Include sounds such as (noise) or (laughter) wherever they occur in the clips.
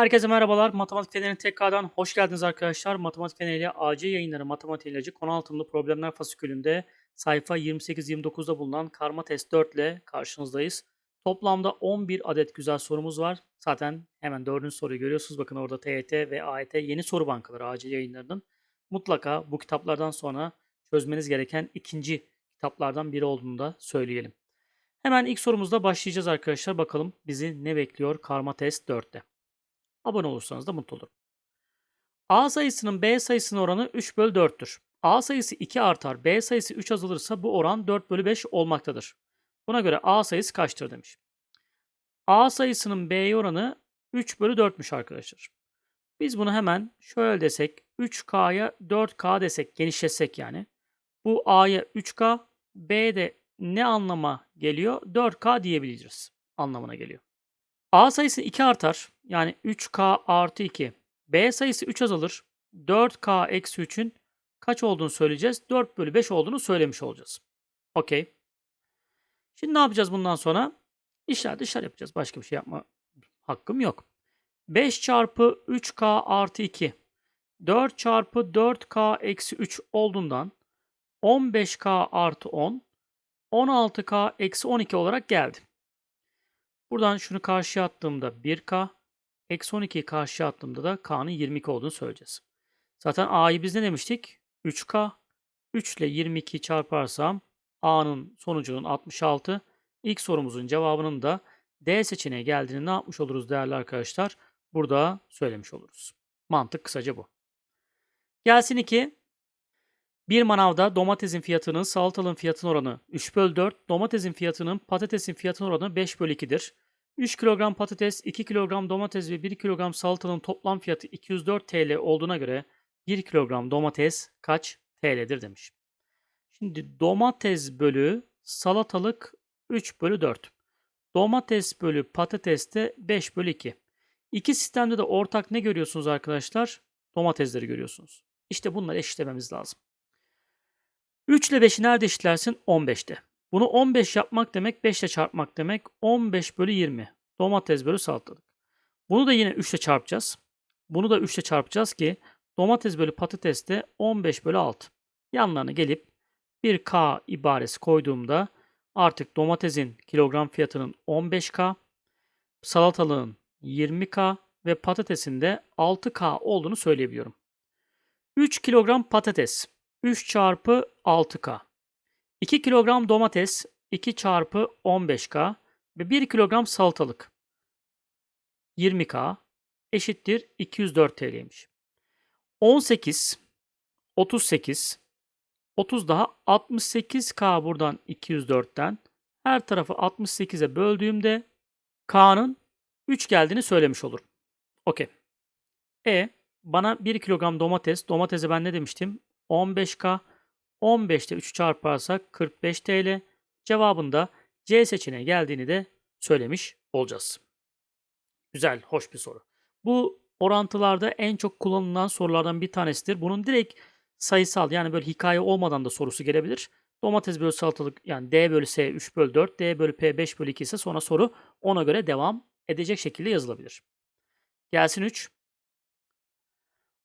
Herkese merhabalar. Matematik Feneri'nin tekrardan hoş geldiniz arkadaşlar. Matematik Feneri AC yayınları matematik ilacı konu altında problemler fasikülünde sayfa 28-29'da bulunan karma test 4 ile karşınızdayız. Toplamda 11 adet güzel sorumuz var. Zaten hemen dördüncü soruyu görüyorsunuz. Bakın orada TYT ve AYT yeni soru bankaları AC yayınlarının. Mutlaka bu kitaplardan sonra çözmeniz gereken ikinci kitaplardan biri olduğunu da söyleyelim. Hemen ilk sorumuzda başlayacağız arkadaşlar. Bakalım bizi ne bekliyor karma test 4'te. Abone olursanız da mutlu olurum. A sayısının B sayısının oranı 3 bölü 4'tür. A sayısı 2 artar, B sayısı 3 azalırsa bu oran 4 bölü 5 olmaktadır. Buna göre A sayısı kaçtır demiş. A sayısının B'ye oranı 3 bölü 4'müş arkadaşlar. Biz bunu hemen şöyle desek 3K'ya 4K desek genişletsek yani. Bu A'ya 3K, B'de ne anlama geliyor? 4K diyebiliriz anlamına geliyor. A sayısı 2 artar. Yani 3K artı 2. B sayısı 3 azalır. 4K eksi 3'ün kaç olduğunu söyleyeceğiz. 4 bölü 5 olduğunu söylemiş olacağız. Okey. Şimdi ne yapacağız bundan sonra? İşler dışlar yapacağız. Başka bir şey yapma hakkım yok. 5 çarpı 3K artı 2. 4 çarpı 4K eksi 3 olduğundan 15K artı 10. 16K eksi 12 olarak geldi. Buradan şunu karşıya attığımda 1K, eksi 12'yi karşıya attığımda da K'nın 22 olduğunu söyleyeceğiz. Zaten A'yı biz ne demiştik? 3K. 3 ile 22'yi çarparsam A'nın sonucunun 66. İlk sorumuzun cevabının da D seçeneği geldiğini ne yapmış oluruz değerli arkadaşlar? Burada söylemiş oluruz. Mantık kısaca bu. Gelsin 2. Bir manavda domatesin fiyatının salatalığın fiyatının oranı 3 bölü 4, domatesin fiyatının patatesin fiyatının oranı 5 bölü 2'dir. 3 kilogram patates, 2 kilogram domates ve 1 kilogram salatalığın toplam fiyatı 204 TL olduğuna göre 1 kilogram domates kaç TL'dir demiş. Şimdi domates bölü salatalık 3 bölü 4. Domates bölü patates de 5 bölü 2. İki sistemde de ortak ne görüyorsunuz arkadaşlar? Domatesleri görüyorsunuz. İşte bunları eşitlememiz lazım. 3 ile 5'i nerede eşitlersin? 15'te. Bunu 15 yapmak demek 5 ile çarpmak demek 15 bölü 20. Domates bölü salatalık. Bunu da yine 3 ile çarpacağız. Bunu da 3 ile çarpacağız ki domates bölü patates de 15 bölü 6. Yanlarına gelip bir K ibaresi koyduğumda artık domatesin kilogram fiyatının 15K, salatalığın 20K ve patatesin de 6K olduğunu söyleyebiliyorum. 3 kilogram patates 3 çarpı 6K. 2 kilogram domates 2 çarpı 15K ve 1 kilogram salatalık 20K eşittir 204 TL'ymiş. 18, 38, 30 daha 68K buradan 204'ten her tarafı 68'e böldüğümde K'nın 3 geldiğini söylemiş olurum. Okey. E bana 1 kilogram domates, domatese ben ne demiştim? 15K. 15'te 3 çarparsak 45 TL. Cevabında C seçeneği geldiğini de söylemiş olacağız. Güzel, hoş bir soru. Bu orantılarda en çok kullanılan sorulardan bir tanesidir. Bunun direkt sayısal yani böyle hikaye olmadan da sorusu gelebilir. Domates bölü salatalık yani D bölü S 3 bölü 4, D bölü P 5 bölü 2 ise sonra soru ona göre devam edecek şekilde yazılabilir. Gelsin 3.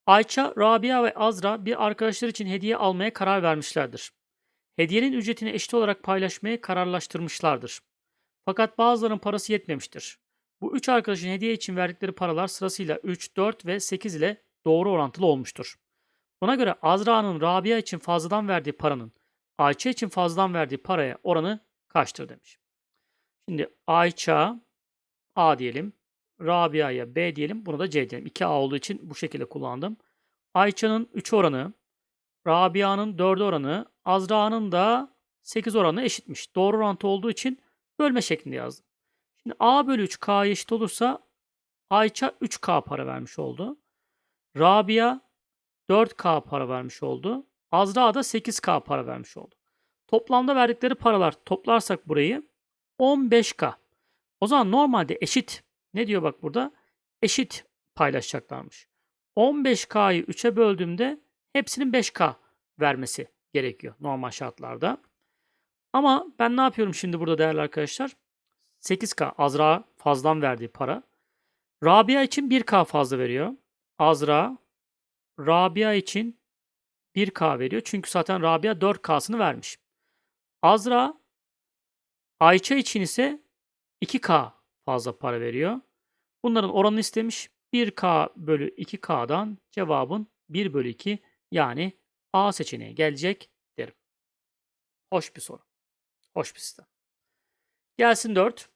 Ayça, Rabia ve Azra bir arkadaşlar için hediye almaya karar vermişlerdir. Hediyenin ücretini eşit olarak paylaşmaya kararlaştırmışlardır. Fakat bazılarının parası yetmemiştir. Bu üç arkadaşın hediye için verdikleri paralar sırasıyla 3, 4 ve 8 ile doğru orantılı olmuştur. Buna göre Azra'nın Rabia için fazladan verdiği paranın Ayça için fazladan verdiği paraya oranı kaçtır demiş. Şimdi Ayça A diyelim. Rabia'ya B diyelim. Bunu da C diyelim. 2A olduğu için bu şekilde kullandım. Ayça'nın 3 oranı, Rabia'nın 4 oranı, Azra'nın da 8 oranı eşitmiş. Doğru orantı olduğu için bölme şeklinde yazdım. Şimdi A bölü 3 K eşit olursa Ayça 3K para vermiş oldu. Rabia 4K para vermiş oldu. Azra da 8K para vermiş oldu. Toplamda verdikleri paralar toplarsak burayı 15K. O zaman normalde eşit ne diyor bak burada? Eşit paylaşacaklarmış. 15K'yı 3'e böldüğümde hepsinin 5K vermesi gerekiyor normal şartlarda. Ama ben ne yapıyorum şimdi burada değerli arkadaşlar? 8K Azra fazlan verdiği para. Rabia için 1K fazla veriyor. Azra Rabia için 1K veriyor. Çünkü zaten Rabia 4K'sını vermiş. Azra Ayça için ise 2K fazla para veriyor. Bunların oranını istemiş. 1K bölü 2K'dan cevabın 1 bölü 2 yani A seçeneği gelecek derim. Hoş bir soru. Hoş bir sistem. Gelsin 4.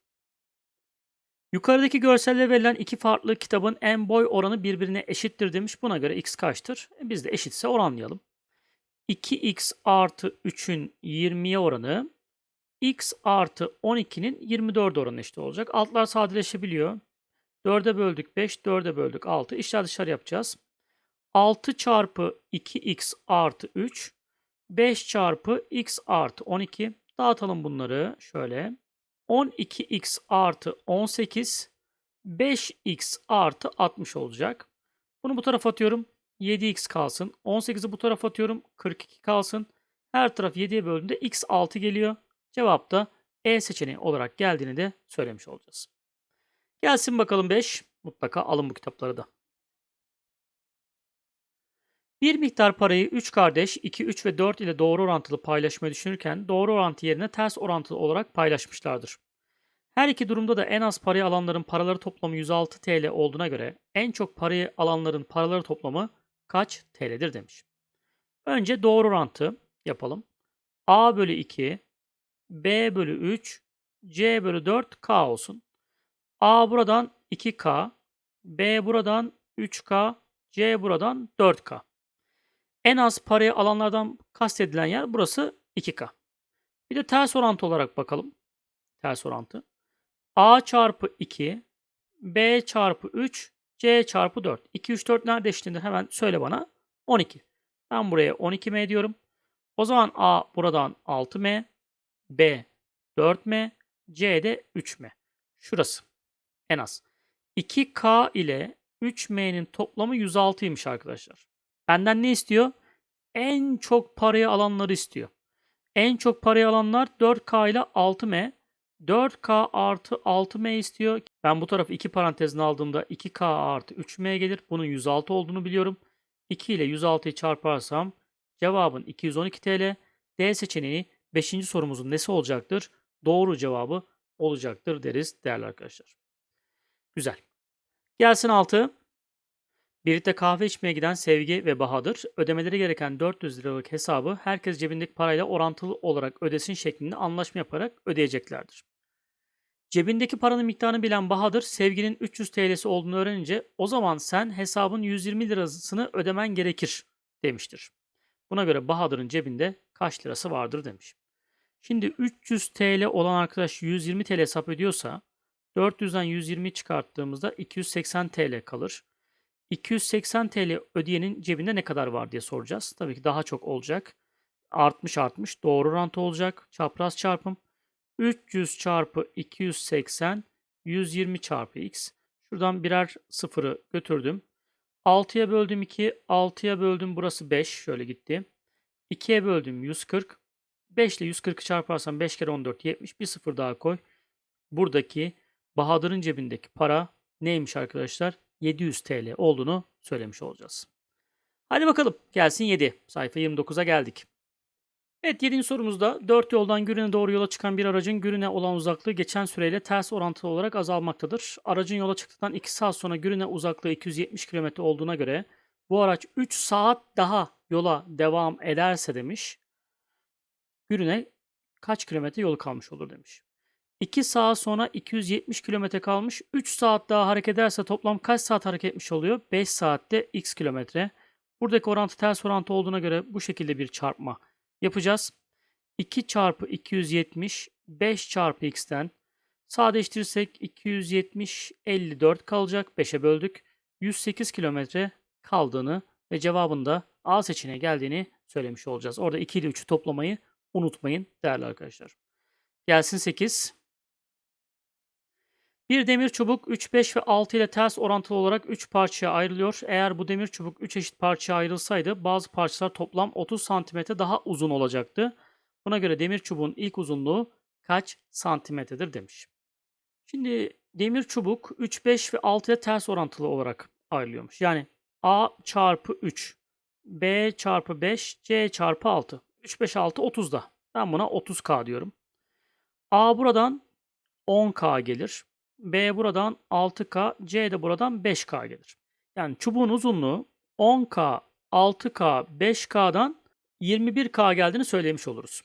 Yukarıdaki görselde verilen iki farklı kitabın en boy oranı birbirine eşittir demiş. Buna göre x kaçtır? E biz de eşitse oranlayalım. 2x artı 3'ün 20'ye oranı x artı 12'nin 24 oranı eşit olacak. Altlar sadeleşebiliyor. 4'e böldük 5, 4'e böldük 6. İşler dışarı yapacağız. 6 çarpı 2x artı 3, 5 çarpı x artı 12. Dağıtalım bunları şöyle. 12x artı 18, 5x artı 60 olacak. Bunu bu tarafa atıyorum. 7x kalsın. 18'i bu tarafa atıyorum. 42 kalsın. Her taraf 7'ye böldüğünde x 6 geliyor. Cevap da E seçeneği olarak geldiğini de söylemiş olacağız. Gelsin bakalım 5. Mutlaka alın bu kitapları da. Bir miktar parayı 3 kardeş 2, 3 ve 4 ile doğru orantılı paylaşmayı düşünürken doğru orantı yerine ters orantılı olarak paylaşmışlardır. Her iki durumda da en az parayı alanların paraları toplamı 106 TL olduğuna göre en çok parayı alanların paraları toplamı kaç TL'dir demiş. Önce doğru orantı yapalım. A bölü 2, B bölü 3, C bölü 4 K olsun. A buradan 2K, B buradan 3K, C buradan 4K. En az parayı alanlardan kastedilen yer burası 2K. Bir de ters orantı olarak bakalım. Ters orantı. A çarpı 2, B çarpı 3, C çarpı 4. 2, 3, 4 nerede eşitlenir? Hemen söyle bana. 12. Ben buraya 12M diyorum. O zaman A buradan 6M, B 4M, C de 3M. Şurası. En az. 2K ile 3M'nin toplamı 106'ymış arkadaşlar. Benden ne istiyor? En çok parayı alanları istiyor. En çok parayı alanlar 4K ile 6M. 4K artı 6M istiyor. Ben bu tarafı 2 parantezine aldığımda 2K artı 3M gelir. Bunun 106 olduğunu biliyorum. 2 ile 106'yı çarparsam cevabın 212 TL. D seçeneği 5. sorumuzun nesi olacaktır? Doğru cevabı olacaktır deriz değerli arkadaşlar. Güzel. Gelsin 6. Birlikte kahve içmeye giden Sevgi ve Bahadır ödemeleri gereken 400 liralık hesabı herkes cebindeki parayla orantılı olarak ödesin şeklinde anlaşma yaparak ödeyeceklerdir. Cebindeki paranın miktarını bilen Bahadır, Sevgi'nin 300 TL'si olduğunu öğrenince o zaman sen hesabın 120 lirasını ödemen gerekir demiştir. Buna göre Bahadır'ın cebinde kaç lirası vardır demiş. Şimdi 300 TL olan arkadaş 120 TL hesap ediyorsa 400'den 120 çıkarttığımızda 280 TL kalır. 280 TL ödeyenin cebinde ne kadar var diye soracağız. Tabii ki daha çok olacak. Artmış artmış doğru orantı olacak. Çapraz çarpım. 300 çarpı 280 120 çarpı x. Şuradan birer sıfırı götürdüm. 6'ya böldüm 2. 6'ya böldüm burası 5. Şöyle gitti. 2'ye böldüm 140. 5 ile 140'ı çarparsam 5 kere 14 70. Bir sıfır daha koy. Buradaki Bahadır'ın cebindeki para neymiş arkadaşlar? 700 TL olduğunu söylemiş olacağız. Hadi bakalım gelsin 7. Sayfa 29'a geldik. Evet 7. sorumuzda 4 yoldan Gürün'e doğru yola çıkan bir aracın Gürün'e olan uzaklığı geçen süreyle ters orantılı olarak azalmaktadır. Aracın yola çıktıktan 2 saat sonra Gürün'e uzaklığı 270 km olduğuna göre bu araç 3 saat daha yola devam ederse demiş. Gürün'e kaç kilometre yolu kalmış olur demiş. 2 saat sonra 270 kilometre kalmış. 3 saat daha hareket ederse toplam kaç saat hareket etmiş oluyor? 5 saatte x kilometre. Buradaki orantı ters orantı olduğuna göre bu şekilde bir çarpma yapacağız. 2 çarpı 270 5 çarpı x'ten sadeleştirirsek 270 54 kalacak. 5'e böldük. 108 kilometre kaldığını ve cevabında A seçeneğe geldiğini söylemiş olacağız. Orada 2 ile 3'ü toplamayı unutmayın değerli arkadaşlar. Gelsin 8. Bir demir çubuk 3, 5 ve 6 ile ters orantılı olarak 3 parçaya ayrılıyor. Eğer bu demir çubuk 3 eşit parçaya ayrılsaydı bazı parçalar toplam 30 santimetre daha uzun olacaktı. Buna göre demir çubuğun ilk uzunluğu kaç santimetredir demiş. Şimdi demir çubuk 3, 5 ve 6 ile ters orantılı olarak ayrılıyormuş. Yani A çarpı 3, B çarpı 5, C çarpı 6. 3, 5, 6 30'da. Ben buna 30K diyorum. A buradan 10K gelir. B buradan 6K, C de buradan 5K gelir. Yani çubuğun uzunluğu 10K, 6K, 5K'dan 21K geldiğini söylemiş oluruz.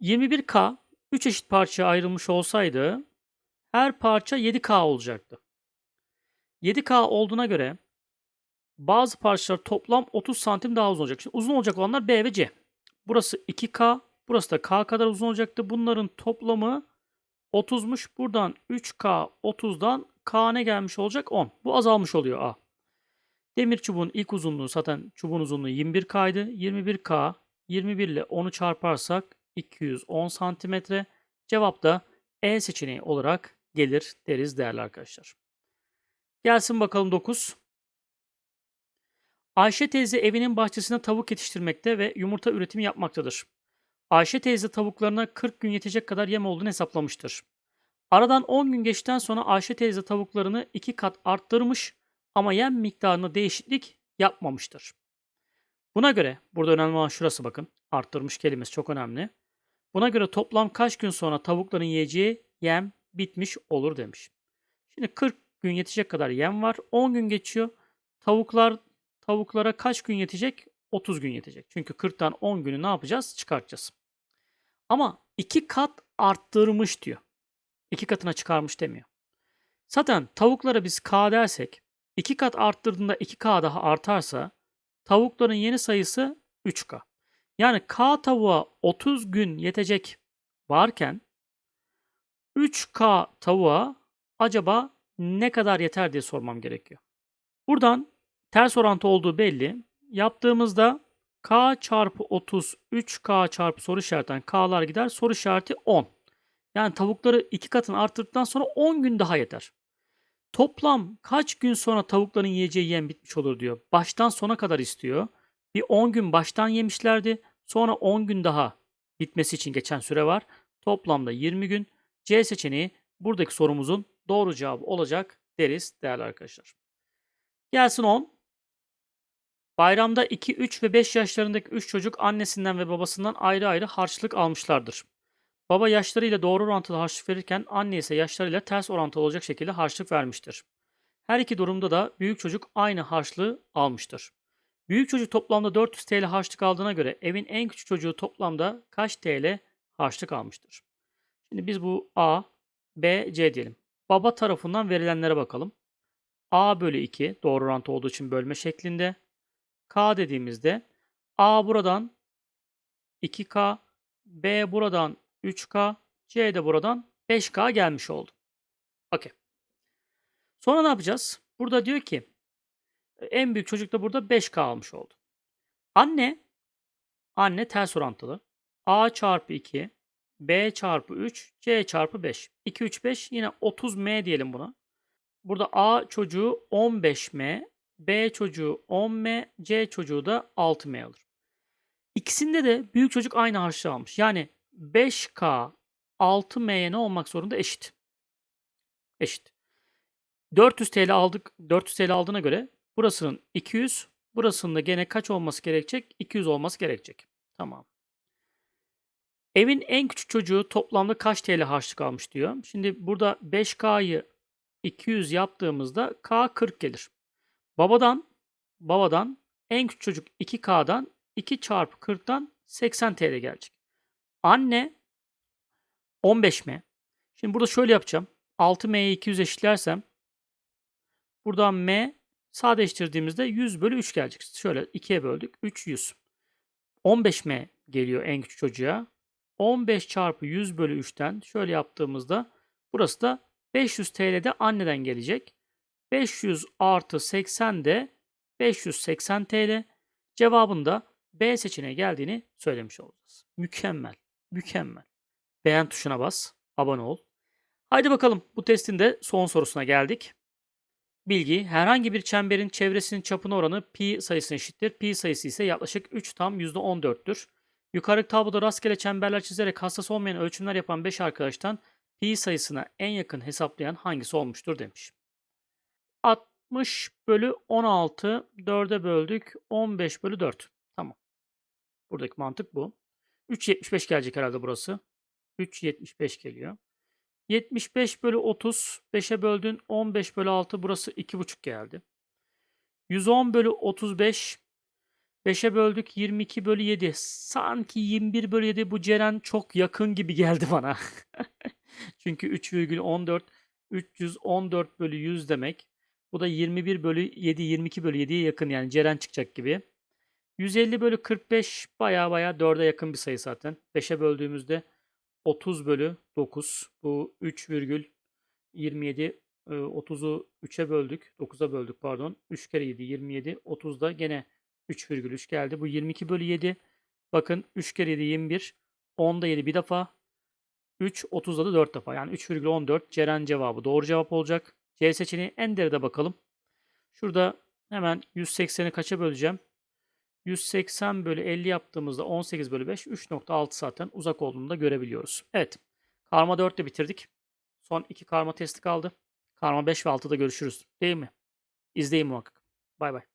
21K 3 eşit parçaya ayrılmış olsaydı her parça 7K olacaktı. 7K olduğuna göre bazı parçalar toplam 30 santim daha uzun olacak. Şimdi uzun olacak olanlar B ve C. Burası 2K, burası da K kadar uzun olacaktı. Bunların toplamı 30'muş. Buradan 3K 30'dan K ne gelmiş olacak? 10. Bu azalmış oluyor A. Demir çubuğun ilk uzunluğu zaten çubuğun uzunluğu 21K'ydı. 21K 21 ile 10'u çarparsak 210 santimetre. Cevap da E seçeneği olarak gelir deriz değerli arkadaşlar. Gelsin bakalım 9. Ayşe teyze evinin bahçesinde tavuk yetiştirmekte ve yumurta üretimi yapmaktadır. Ayşe teyze tavuklarına 40 gün yetecek kadar yem olduğunu hesaplamıştır. Aradan 10 gün geçtikten sonra Ayşe teyze tavuklarını 2 kat arttırmış ama yem miktarında değişiklik yapmamıştır. Buna göre, burada önemli olan şurası bakın, arttırmış kelimesi çok önemli. Buna göre toplam kaç gün sonra tavukların yiyeceği yem bitmiş olur demiş. Şimdi 40 gün yetecek kadar yem var. 10 gün geçiyor. Tavuklar tavuklara kaç gün yetecek? 30 gün yetecek. Çünkü 40'tan 10 günü ne yapacağız? Çıkartacağız. Ama iki kat arttırmış diyor. İki katına çıkarmış demiyor. Zaten tavuklara biz K dersek iki kat arttırdığında 2K daha artarsa tavukların yeni sayısı 3K. Yani K tavuğa 30 gün yetecek varken 3K tavuğa acaba ne kadar yeter diye sormam gerekiyor. Buradan ters orantı olduğu belli. Yaptığımızda K çarpı 30, 3K çarpı soru işaretinden K'lar gider. Soru işareti 10. Yani tavukları iki katını arttırdıktan sonra 10 gün daha yeter. Toplam kaç gün sonra tavukların yiyeceği yem bitmiş olur diyor. Baştan sona kadar istiyor. Bir 10 gün baştan yemişlerdi. Sonra 10 gün daha bitmesi için geçen süre var. Toplamda 20 gün. C seçeneği buradaki sorumuzun doğru cevabı olacak deriz değerli arkadaşlar. Gelsin 10. Bayramda 2, 3 ve 5 yaşlarındaki 3 çocuk annesinden ve babasından ayrı ayrı harçlık almışlardır. Baba yaşlarıyla doğru orantılı harçlık verirken anne ise yaşlarıyla ters orantılı olacak şekilde harçlık vermiştir. Her iki durumda da büyük çocuk aynı harçlığı almıştır. Büyük çocuk toplamda 400 TL harçlık aldığına göre evin en küçük çocuğu toplamda kaç TL harçlık almıştır? Şimdi biz bu A, B, C diyelim. Baba tarafından verilenlere bakalım. A bölü 2 doğru orantı olduğu için bölme şeklinde. K dediğimizde A buradan 2K, B buradan 3K, C de buradan 5K gelmiş oldu. Okey. Sonra ne yapacağız? Burada diyor ki en büyük çocuk da burada 5K almış oldu. Anne anne ters orantılı. A çarpı 2, B çarpı 3, C çarpı 5. 2, 3, 5 yine 30M diyelim buna. Burada A çocuğu 15M, B çocuğu 10M, C çocuğu da 6M alır. İkisinde de büyük çocuk aynı harçlığı almış. Yani 5K 6M'ye ne olmak zorunda? Eşit. Eşit. 400 TL aldık. 400 TL aldığına göre burasının 200, burasının da gene kaç olması gerekecek? 200 olması gerekecek. Tamam. Evin en küçük çocuğu toplamda kaç TL harçlık almış diyor. Şimdi burada 5K'yı 200 yaptığımızda K 40 gelir. Babadan babadan en küçük çocuk 2K'dan 2 çarpı 40'tan 80 TL gelecek. Anne 15 M. Şimdi burada şöyle yapacağım. 6M'ye 200 eşitlersem buradan M sadeleştirdiğimizde 100 bölü 3 gelecek. Şöyle 2'ye böldük. 3 100. 15M geliyor en küçük çocuğa. 15 çarpı 100 bölü 3'ten şöyle yaptığımızda burası da 500 TL de anneden gelecek. 500 artı 80 de 580 TL. Cevabında B seçeneği geldiğini söylemiş olacağız. Mükemmel. Mükemmel. Beğen tuşuna bas. Abone ol. Haydi bakalım bu testin de son sorusuna geldik. Bilgi herhangi bir çemberin çevresinin çapına oranı pi sayısına eşittir. Pi sayısı ise yaklaşık 3 tam %14'tür. Yukarı tabloda rastgele çemberler çizerek hassas olmayan ölçümler yapan 5 arkadaştan pi sayısına en yakın hesaplayan hangisi olmuştur demiş. 60 bölü 16 4'e böldük. 15 bölü 4. Tamam. Buradaki mantık bu. 3.75 gelecek herhalde burası. 3.75 geliyor. 75 bölü 30. 5'e böldün. 15 bölü 6. Burası 2.5 geldi. 110 bölü 35. 5'e böldük 22 bölü 7. Sanki 21 bölü 7 bu Ceren çok yakın gibi geldi bana. (laughs) Çünkü 3,14 314 bölü 100 demek. Bu da 21 bölü 7 22 bölü 7'ye yakın yani Ceren çıkacak gibi. 150 bölü 45 baya baya 4'e yakın bir sayı zaten. 5'e böldüğümüzde 30 bölü 9. Bu 3,27 e, 30'u 3'e böldük. 9'a böldük pardon. 3 kere 7 27. 30 da gene 3,3 geldi. Bu 22 bölü 7. Bakın 3 kere 7 21. 10'da 7 bir defa. 3, 30'da da 4 defa. Yani 3,14 Ceren cevabı doğru cevap olacak. C seçeneği en deride bakalım. Şurada hemen 180'i kaça böleceğim? 180 bölü 50 yaptığımızda 18 bölü 5 3.6 zaten uzak olduğunu da görebiliyoruz. Evet. Karma 4 de bitirdik. Son iki karma testi kaldı. Karma 5 ve 6'da görüşürüz. Değil mi? İzleyin muhakkak. Bay bay.